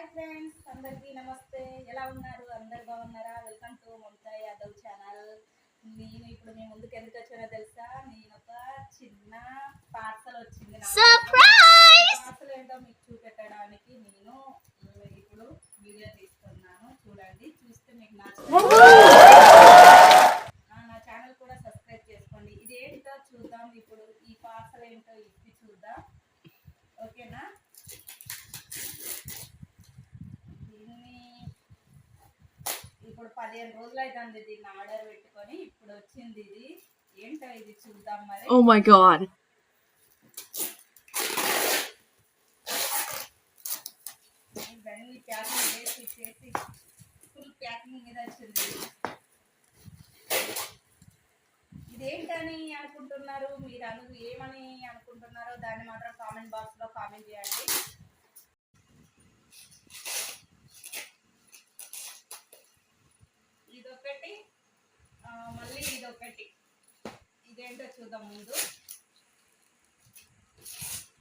Hi friends అందరికీ నమస్తే. ఎలా ఉన్నారు? అందరు బాగున్నారా? Welcome to Mamata Yadav channel. నేను ఇప్పుడు మీ ముందుకు ఎందుకు వచ్చానో తెలుసా? నేను ఒక చిన్న పార్సల్ వచ్చింది పార్సల్ ఏంటో మీకు చూపెట్టడానికి నేను ఇప్పుడు వీడియో తీస్తున్నాను చూడండి చూస్తే మీకు నచ్చుతుంది ఆ, నా ఛానల్ కూడా సబ్స్క్రైబ్ చేసుకోండి ఇది ఏంటో చూద్దాం ఇప్పుడు ఈ పార్సల్ ఏంటో ఇప్పి చూద్దాం ఓకేనా దీన్ని ఇప్పుడు పదిహేను రోజులు అవుతుంది దీన్ని ఆర్డర్ పెట్టుకొని ఇప్పుడు వచ్చింది ఇది. ఏంటో ఇది చూద్దాం మరి. God. ఇవన్నీ ప్యాకింగ్ చేసి చేసి ఫుల్ ప్యాకింగ్ మీద వచ్చింది. ఇదేంటని అనుకుంటున్నారు? మీరు అను ఏమని అనుకుంటున్నారో దాన్ని మాత్రం కామెంట్ బాక్స్లో కామెంట్ చేయండి. చూద్దాం ముందు.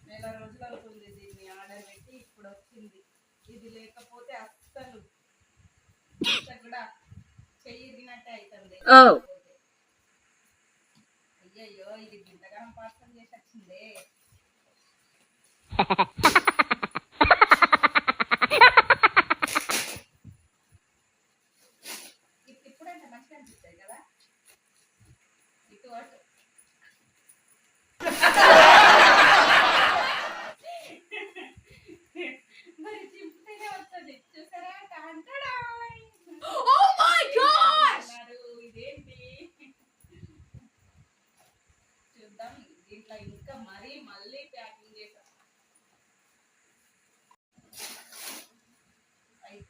నెల రోజులు అవుతుంది దీన్ని ఆర్డర్ పెట్టి ఇప్పుడు వచ్చింది. ఇది లేకపోతే అస్సలు కూడా చెయ్యిరినట్టే అవుతుంది. Oh. అయ్యయ్యో ఇది గింతగానం పార్సల్ చేసి వచ్చిందే.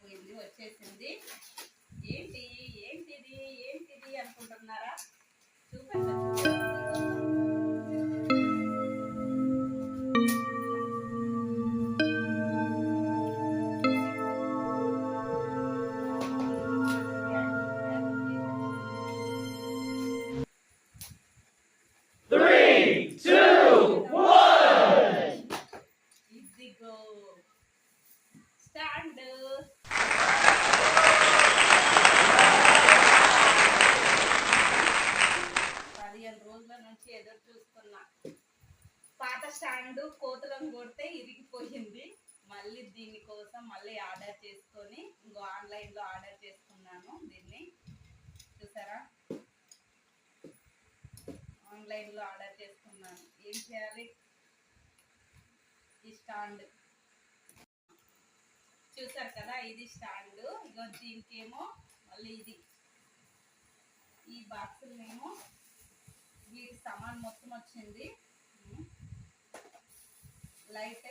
అయిపోయింది వచ్చేసింది ఏంటి ఏంటిది ఏంటిది అనుకుంటున్నారా చూపెట్టా ఇదిగో స్టాండ్ కోతులను కొడితే ఇరిగిపోయింది. మళ్ళీ దీనికోసం మళ్ళీ ఆర్డర్ చేసుకొని ఇంకో ఆన్లైన్లో ఆర్డర్ చేసుకున్నాను దీన్ని. చూసారా? ఆన్లైన్లో ఆర్డర్ చేసుకున్నాను. ఏం చేయాలి? ఈ స్టాండ్. చూసారు కదా ఇది స్టాండ్. ఇగో దీనికేమో మళ్ళీ ఇది. ఈ బాక్సులనేమో వీటి సామాన్ మొత్తం వచ్చింది. లైట్.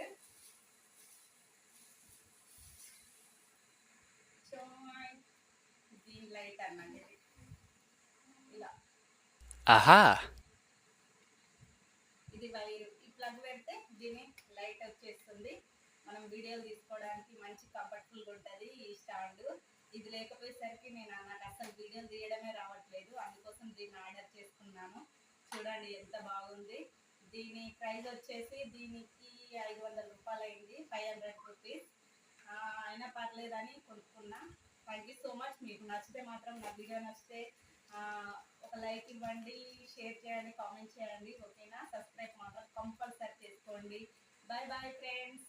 దీని లైట్ అన్నది. ఇలా. Aha. ఇది వైర్ ఈ ప్లగ్ పెడితే దీని లైట్ వచ్చేస్తుంది. మనం వీడియోలు తీసుకోవడానికి మంచి కంఫర్టబుల్గా ఉంటుంది ఈ స్టాండ్. ఇది లేకపోయేసరికి నేను నాకు అసలు వీడియోలు తీయడమే రావట్లేదు. అందుకోసం దీన్ని ఆర్డర్ చేసుకున్నాను. చూడండి ఎంత బాగుంది. దీని ప్రైస్ వచ్చేసి దీనికి ఐదు వందల రూపాయలు అయింది ఫైవ్ హండ్రెడ్ రూపీస్ అయినా పర్లేదని కొనుక్కున్నా. థ్యాంక్ యూ సో మచ్ మీకు నచ్చితే మాత్రం నా వీడియో నచ్చితే ఒక లైక్ ఇవ్వండి షేర్ చేయండి కామెంట్ చేయండి ఓకేనా? సబ్స్క్రైబ్ మాత్రం కంపల్సరీ చేసుకోండి. Bye bye friends